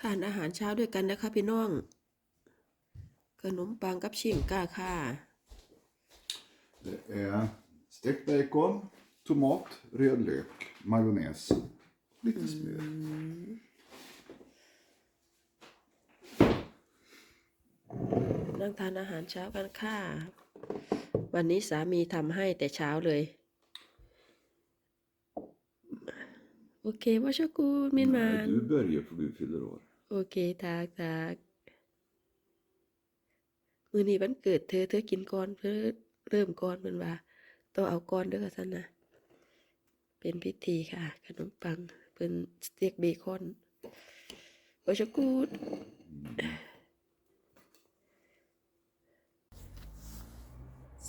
ทานอาหารเช้าด้วยกันนะคะพี่น้อง ขนมปังกับชิงก้าค่ะ Det är stekt bacon, tomat, rödlök, majonnäs, lite smör. นั่งทานอาหารเช้ากันค่ะ วันนี้สามีทำให้แต่เช้าเลย โอเคว่าชกูดมินมาน Nej, du börjar för du fyller år. โอเคทากทากมือนี้วันเกิดเธอเธอกินก่อนเพื่อเริ่มก่อนมันว่าต้องเอาก่อนเด้วยกันนะเป็นพิธีค่ะ ขนมปังเป็นสเต็กเบคอนโอชะกูด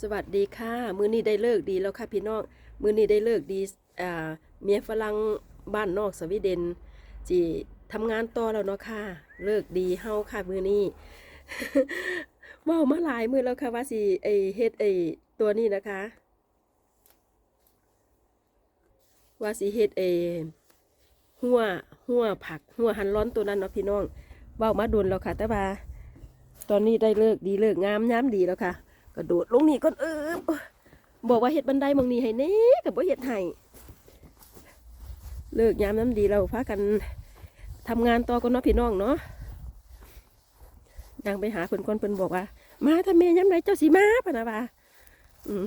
สวัสดีค่ะ มื้อนี้ได้เลิกดีแล้วค่ะพี่น้อง มื้อนี้ได้เลิกดีอ่าเมียฝรั่ง บ้านนอกสวีเดนจีทำงานต่อแล้วเนาะค่ะ เลิกดีเฮาค่ะมือนี้เว้ามาหลายมือแล้วค่ะว่าสิไอเฮ็ดไอตัวนี้นะคะ ว่าสิเฮ็ดไอหัวหัวผักหัวหันร้อนตัวนั้นเนาะพี่น้องเว้ามาโดนแล้วค่ะ แต่ว่าตอนนี้ได้เลิกดีเลิกงามยามดีแล้วค่ะกระโดดลงนี่ก่อนเออบอกว่าเฮ็ดบันไดมองนี้ให้แน่กับบ่าเฮ็ดให้ เลิกยามน้ำดีเราพากันทำงานต่อกันเนาะพี่น้องเนาะยังไปหาเพิ่นคนเพิ่นบอกว่า มาถ้าแม่ยามไหนเจ้าสิมาพะนะว่า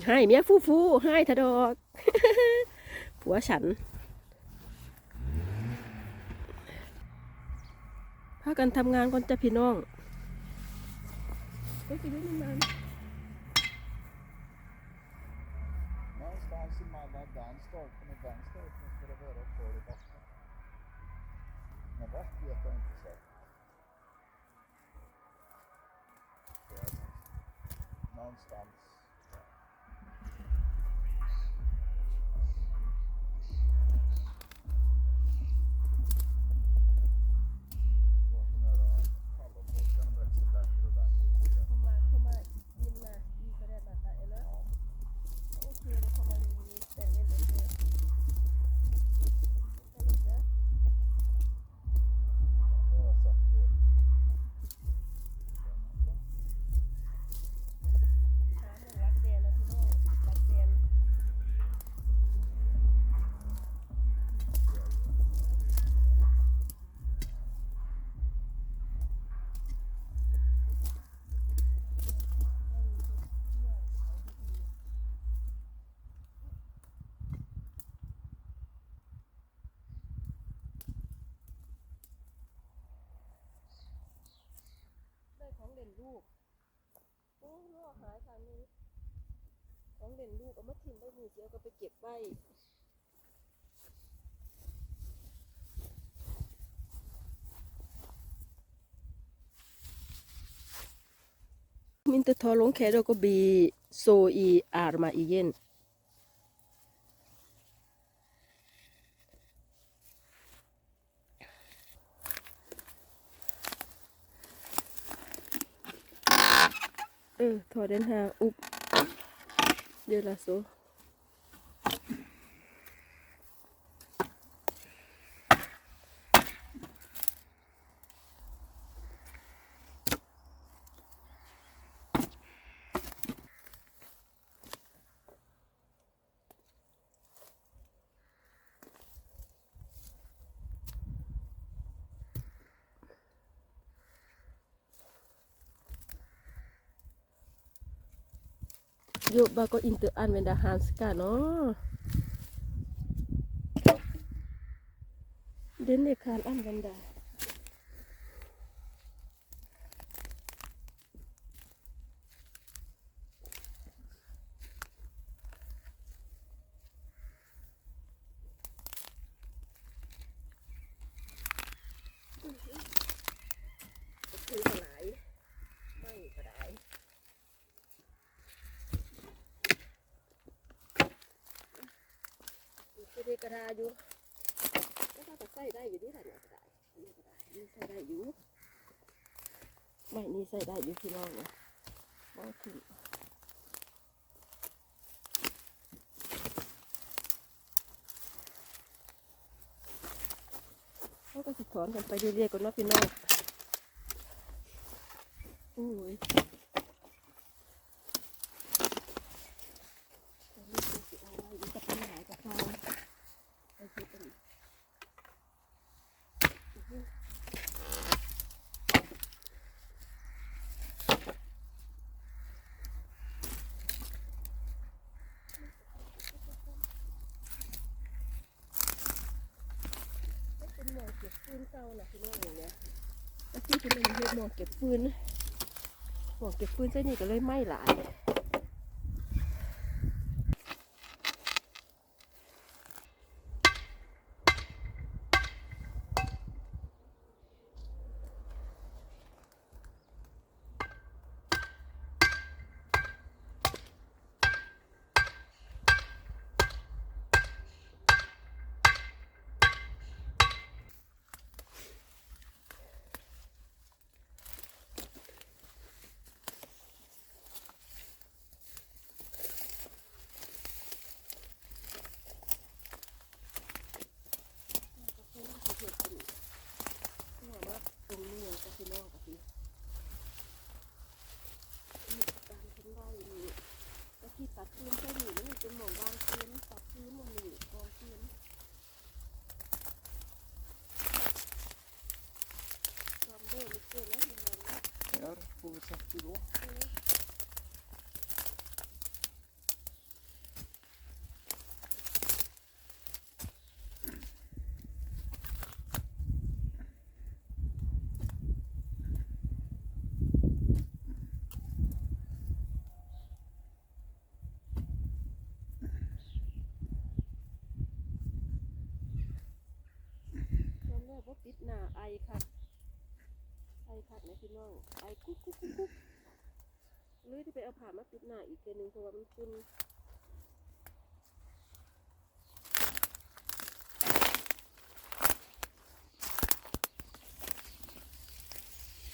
ให้เมียฟูฟูให้ทะดอกผัวฉันพากันทำงานก่อนจะพี่น้องเฮ้ยไปดูมัน nonsense. ของเด่นลูก โอ้ล่อหายทางนี้ ของเด่นลูกเอามาทิ้งไว้นี่เดียวก็ไปเก็บไว้มินเตอร์ทอลงแค่เดก็บีโซอีอาร์มาอีเย็น Min inte tala om kläder och bli så i armar igen. Ừ, ta den här upp. Göra så. Jobba och inte använda handskar, no. Den är kan använda. Cứ lại, mày cả đại. จะได้กระดาอยู่ก็ถ้าจะใส่ ได้อยู่ที่ไหนเนี่ยก็ได้นี่ก็ได้นี่ใส่ได้อยู่ไม่นี่ใส่ได้อยู่พี่น้องเนี่ยบ่ถึงโอ้เขาก็สิถอนกันไปเรื่อยๆก่อนเนาะพี่น้องโอ้ยอันนี้คือสิเอาไว้อีกจะเป็นหลายกับเราไปเฮ็ดอันนี้อื้อหือมันเปืนเก่าน่ะพี่น้องอย่างเงี้ยแล้วที่เป็นเฮ็ดหมองเก็บปืนหมองเก็บปืนเส้นี่ก็เลยไหม้หลาย ก็คือว่าสิเฮ็ดเป็นตัวว่าตรงนี้ก็คือน้องก็คือนี่การเพิ่นได้นี่ก็ที่ ตัดพื้นใช่นี่แล้วมันเป็นหมองวางพื้นตัดพื้นหมองนี่กองพื้นความเด้อมันเกินแล้วมันเลยนะ Här får vi sätta då อนแรกว่าปิดหน้า ไอค่ะไอค่ะนะพี่น้องไอกุ๊กกุ๊กกุ๊กกุ๊กเลยที่ไปเอาผ่ามาปิดหน้าอีกเทีนึงเพราะว่ามันฝุ่น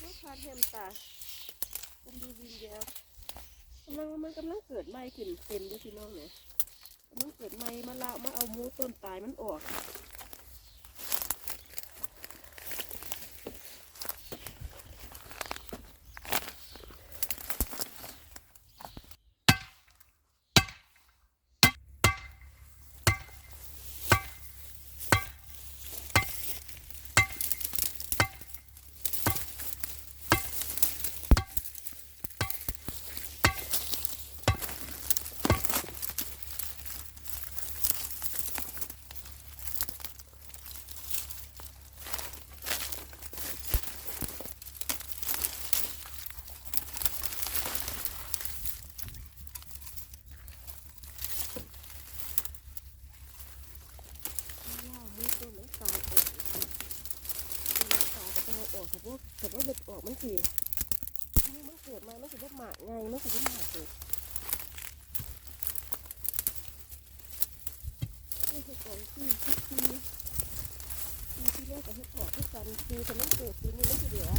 ลูกค้าเทมตาคุณดูวินเดียวกำลังมันกำลังเกิดไหม้ขึ้นเต็มด้วยพี่น้องเนี่ยกำลังเกิดไหม้มาละมาเอามูต้นตายมันออก ว้าวมือตัวมันตายออกมันตายก็ต้องเอาออกแต่ว่าแต่ว่าเด็ดออกมัน สินี่มันเกิดมามันสิว่าหมากไงมันสิว่าหมากเกิดนี่คือก่อนที่ที่ที่ที่ที่แรกกับเห็ดออกที่กันคือแต่มันเกิดปีนี้มันสิเหลือ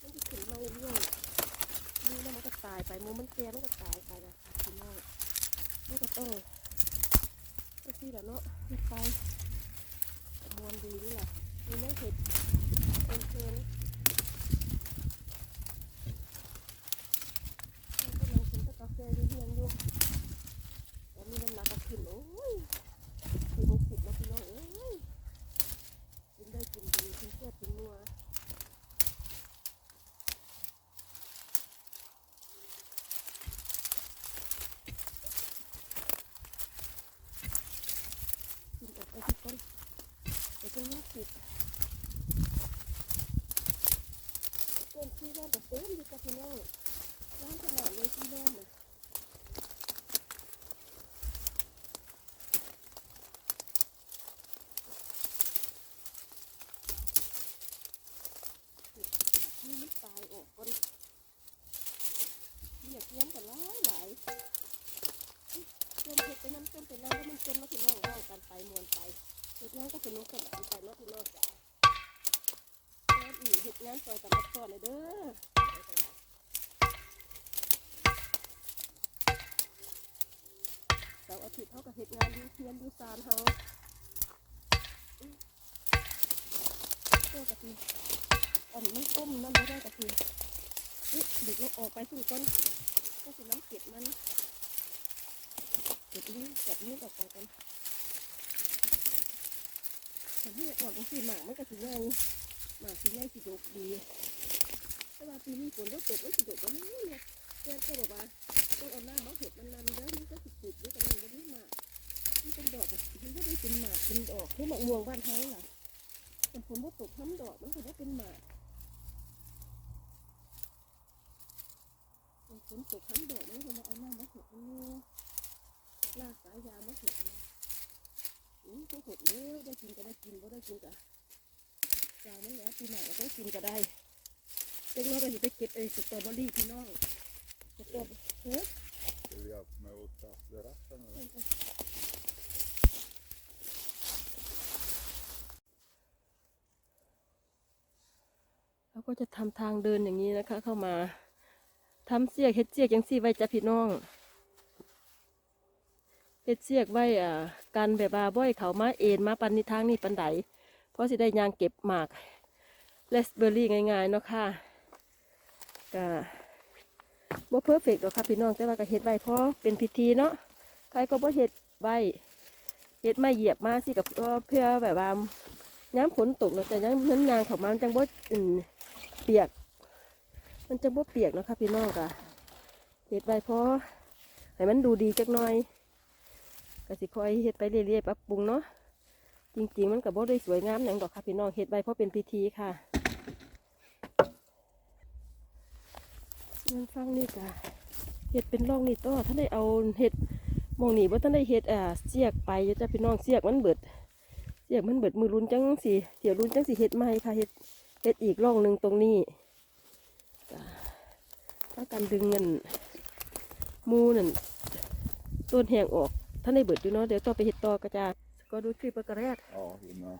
มันจะขึ้นมาเรื่อยๆนี่แล้วมันก็ตายไปมูมันแก่มันก็ตายไปนะคะพี่น้องนี่ก็ต้องก็ที่แหละเนาะไปมวนดีนี่แหละ เนื้อเห็ดเป็นเพลินแล้วก็นั่งกินแต่กาแฟอยู่เฮียนอยู่แล้วมีน้ำหนักก็ขึ้นโอ้ยสี่หกสิบแล้วพี่น้องเอ้ยกินได้กินดีกินแซ่บกินนัวกินออกไปทุกคนแต่ก็ยี่สิบเกินที่ร้านกับเต็มอยู่กับพี่น้องร้านขนาดเลยที่ร้านเลย นี่มันตายออก คนเรียกเลี้ยงกันหลายหลายจนเห็ดไปน้ำจนไปน้ำแล้วมันจนมาถึงน้องเล่ากันไปมวนไปเห็ดน้ำก็สนุกสนานไปเนาะพี่น้องจ้ะงานอีเห็ดงานซอยกับมาทอดเลยเด้อสาร์อาทิตย์เขาก็เฮ็ดงานอยู่เทียนอยู่ซานเฮาอื้อตัวกะทิ อันมันต้มนั่นไม่ได้กะทิอุ๊ยเด็กเราออกไปสู่ก้นก็คือน้ำเก็บมันเก็บนี้จับนี้ออกไปกันแต่ที่ออกก็คือหมากมันก็สิง่ายหมากสิง่ายสิดกดีแต่ว่าปีนี้ฝนก็ตกแล้วสิดกวันนี้เนี่ยเพื่อนก็บอกว่าต้องเอาหน้ามาหดมันนำเด้อมันก็สิติดด้วยกันเลยวันนี้หมากนี่เป็นดอกอะมันก็ได้เป็นหมากเป็นดอกที่หมากม่วงบ้านเขาล่ะแต่ฝนก็ตกทั้งดอกมันก็ได้เป็นหมาก นตกทั้งดอกมันก็มาเอาหน้ามาหดนี่ลากสายยางมาหดนี่อืมต้องหดเลยได้กินก็ได้กินบ่ได้กินก็ยามันแล้วปีหน้าเราต้องกินก็ได้เด็กน้อยก็สิไปเก็บไอ้สตรอเบอรี่พี่น้องสตรอเบอรี่เฮ้ย Ska du hjälpa mig att kasta ratten eller? เราก็จะทำทางเดินอย่างนี้นะคะ เข้ามา ทำเสียกเฮ็ดเสียกยังสี่ไว้จ้ะพี่น้องเฮ็ดเสียกไว้อ่ากันแบบว่าบ่อยเขามาเอ็นมาปันนี้ทางนี้ปันไดเพราะสิได้ยางเก็บหมากเลสเบอร์รี่ง่ายๆเนาะค่ะก็บ่เพอร์เฟกต์หรอกค่ะพี่น้องแต่ว่าก็เฮ็ดไว้เพราะเป็นพิธีเนาะใครก็บ่เฮ็ดไว้เฮ็ดไมาเหยียบมาสิกับเพื่อแบบว่าย้ำฝนตกเนาะแต่ย้ำน้ำยางเขามามันจังบ่เปียก มันจะบ่เปียกนะค่ะพี่น้องกะเฮ็ดไว้เพราะให้มันดูดีจักหน่อยก็สิคอยเฮ็ดไปเรื่อยๆปรับปรุงเนาะจริงๆมันก็บ่ได้สวยงามหยังดอกค่ะพี่น้องเฮ็ดไว้เพราะเป็นพิธีค่ะมันฟังนี่กะเฮ็ดเป็นร่องนี่ต่อท่านได้เอาเฮ็ดมองนี่บ่ท่านได้เฮ็ดอ่าเสียกไปจะพี่น้องเสียกมันเบิดเสียกมันเบิดมือรุนจังสิเดี๋ยวรุนจังสิเฮ็ดใหม่ค่ะเฮ็ดเฮ็ดอีกร่องหนึ่งตรงนี้ ถ้าการดึงเงินมูนั่นต้นแหงออกท่านได้เบิดอยู่เนาะเดี๋ยวต่อไปเฮ็ดต่อกระจาก็ดูคลิปกระแรก Ja, innan.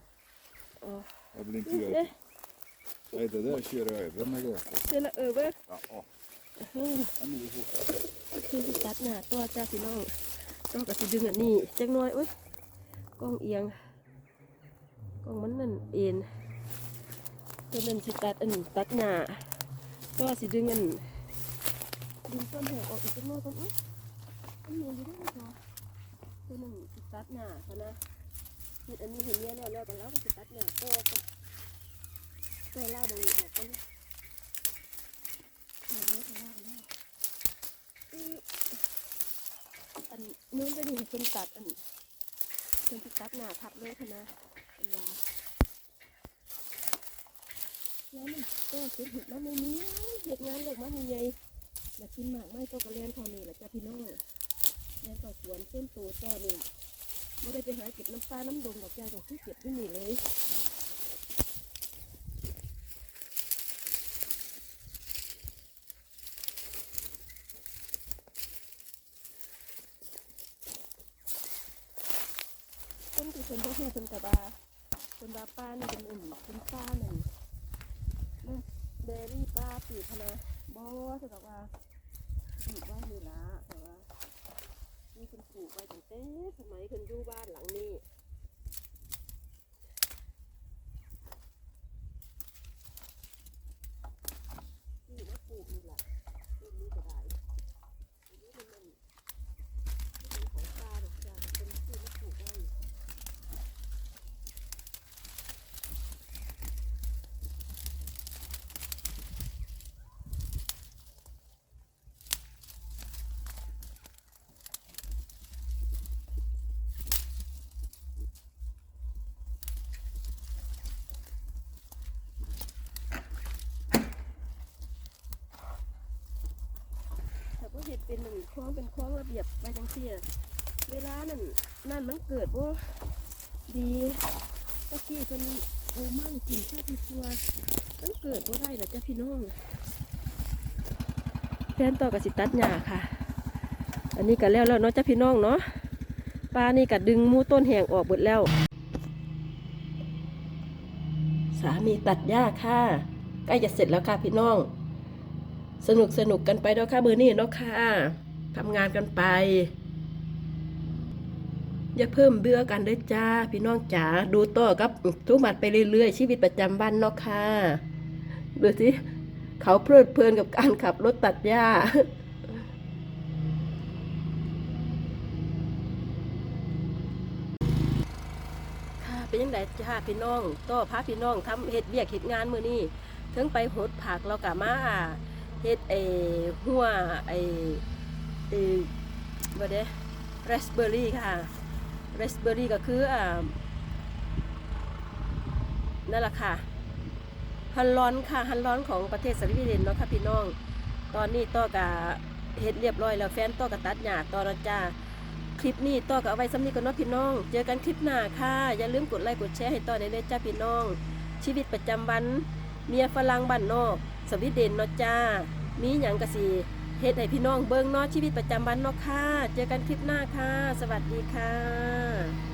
อ๋อ Jag vill inte เอ๊ะ göra... Nej, det där kör jag över med Greta. เสร็จแล้วเออเว้ย Ja, ja. เออ Ja, nu är det fort. คือสิตัดหน้าตัวจ้าพี่น้องต่อก็สิดึงอันนี้จักหน่อยโอ้ยกล้องเอียงกล้องมันนั่นเอ็นตัวนั้นสิตัดอันตัดหน้า ก็สิดึงอันดึงต้นแหงออกอีกจักหน่อยก่อนอุ้ยอันนี้อยู่ได้ไหมคะคือหนึ่งสิตัดหน้าเขานะเห็ดอันนี้เห็นเนี้ยแล้วแล้วกันแล้วมันสิตัดหน้าก็ก็ก็เล่าบริออกกันเอาไว้ข้างล่างได้อื้ออันนู้นจะดีเป็นตัดอันเป็นที่ตัดหน้าทับเลยค่ะนะเป็นยา แล้วมันก็เก็บเห็ดมาในนี้เห็ดงานเล็กมาในใหญ่อยากกินหมากไม้ก็กระเลียนเท่านี้แหละจ้าพี่น้องแล้วก็สวนเส้นตัวต่อนี่ไม่ได้ไปหาเก็บน้ำปลาน้ำดงดอกแจ้าดอกที่เก็บที่นี่เลยต้นที่เป็นพวกนี้เป็นกระบาเป็นบาป้านี่เป็นอุ่นเป็นป้าหนึ่งเบอร์รี่ป้าปีก พะนะบอสบอกว่าปลูกว่านี่ละแต่ว่านี่คุณปลูกไว้ตั้งแต่สมัยคุณอยู่บ้านหลังนี้นี่ว่าปลูกนี่แหละต้นนี้ก็ได้อันนี้มันมันมันเป็นของป้าหรอกจ้ะเป็นที่มาปลูกไว้แต่ว่าเห็ดเป็นหนึ่ง คล้องเป็นคล้องระเบียบไปจังเสียเวลานั่นนั่นมันเกิดว่าดีตะกี้เป็นโอ้มั่งกินชาติชัวมันเกิดว่าได้หรอจ้ะพี่น้องแฟนต่อกับสิตัดหญ้าค่ะ อันนี้ก็แล้วแล้วเนาะจ้ะพี่น้องเนาะปลานี่ก็ดึงมูต้นแหงออกหมดแล้ว สามีตัดหญ้าค่ะใกล้จะเสร็จแล้วค่ะพี่น้อง สนุกสนุกกันไปเนาะค่ะมือร์นี่เนาะค่ะ ทำงานกันไป อย่าเพิ่มเบื่อกันเด้อจ้า พี่น้องจ๋าดูต่อกับทุกมัดไปเรื่อยๆ ชีวิตประจำวันเนาะค่ะดูสิเขาเพลิดเพลินกับการขับรถตัดหญ้าค่ะเป็นยังไงจ้าพี่น้องต่อพาพี่น้องทำเฮ็ดเบียกเฮ็ดงานมือนี้ถึงไปหดผักเรากะมาเฮ็ดไอหัวไอ ไอ้บ่เด้รสเบอร์รี่ค่ะรสเบอร์รี่ก็คืออ่านั่นแหละค่ะฮันร้อนค่ะฮันร้อนของประเทศสวีเดนเนาะค่ะพี่น้อง ตอนนี้ต่อกะเฮ็ดเรียบร้อยแล้วแฟนต่อกะตัดหญ้าต่อแล้วจ้าคลิปนี้ต่อก็เอาไว้ซ้ำนีก่อนเนาะพี่น้อง เจอกันคลิปหน้าค่ะ อย่าลืมกดไลค์กดแชร์ให้ต่อในเด้จ้าพี่น้อง ชีวิตประจำวัน เมียฝรั่งบ้านนอก สวีเดนเนาะจ้า มีหยังกะสิ เฮ็ดให้พี่น้องเบิ่งเนาะชีวิตประจำวันเนาะค่ะ เจอกันคลิปหน้าค่ะ สวัสดีค่ะ